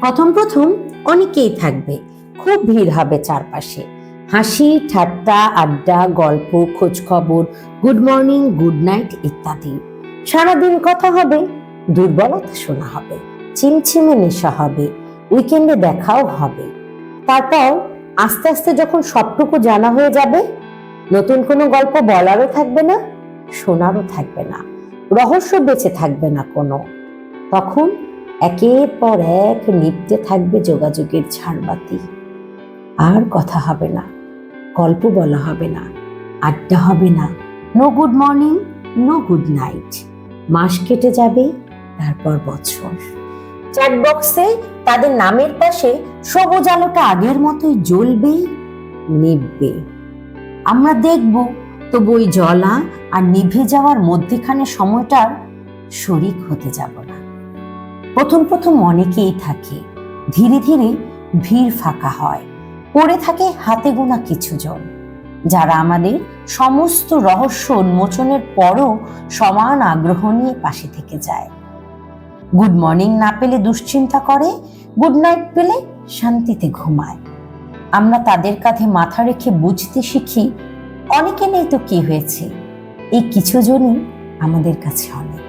প্রথম প্রথম অনেকেই থাকবে। খুব ভিড় হবে চারপাশে। হাসি, ঠাট্টা, আড্ডা, গল্প, খোঁজখবর গুড মর্নিং গুড নাইট ইত্যাদি। সারাদিন কথা হবে, দুর্বলতা শোনা হবে, চিমচিমে নেশা হবে উইকেন্ডে দেখাও হবে। তারপর আস্তে আস্তে যখন সবটুকু জানা হয়ে যাবে, নতুন কোনো গল্প বলারও থাকবে না, শোনারও থাকবে না, রহস্য বেঁচে থাকবে না কোনো। তখন একের পর এক নিপতে থাকবে যোগাযোগের ঝাড়বাতি আর কথা হবে না, গল্প বলা হবে না, আড্ডা হবে না। No good morning no good night মাস কেটে যাবে, তারপর বছর। চ্যাট বক্সে তাদের নামের পাশে সবুজ আলোটা আগের মতোই জ্বলবে নিববে আমরা দেখব তো বই জ্বলা আর নিভে যাওয়ার মধ্যেখানে সময়টার শরিক হতে যাব না। প্রথম প্রথম অনেকেই থাকে। ধীরে ধীরে ভিড় ফাঁকা হয়। পড়ে থাকে হাতে গোনা কিছু জন। যারা আমাদের সমস্ত রহস্য উন্মোচনের পরও সমান আগ্রহ নিয়ে পাশে থেকে যায়। গুড মর্নিং না পেলে দুশ্চিন্তা করে, গুড নাইট পেলে শান্তিতে ঘুমায়। আমরা তাদের কাঁধে মাথা রেখে বুঝতে শিখি, অনেকে নেই তো কি হয়েছে? এই কিছু জনই আমাদের কাছে অনেক।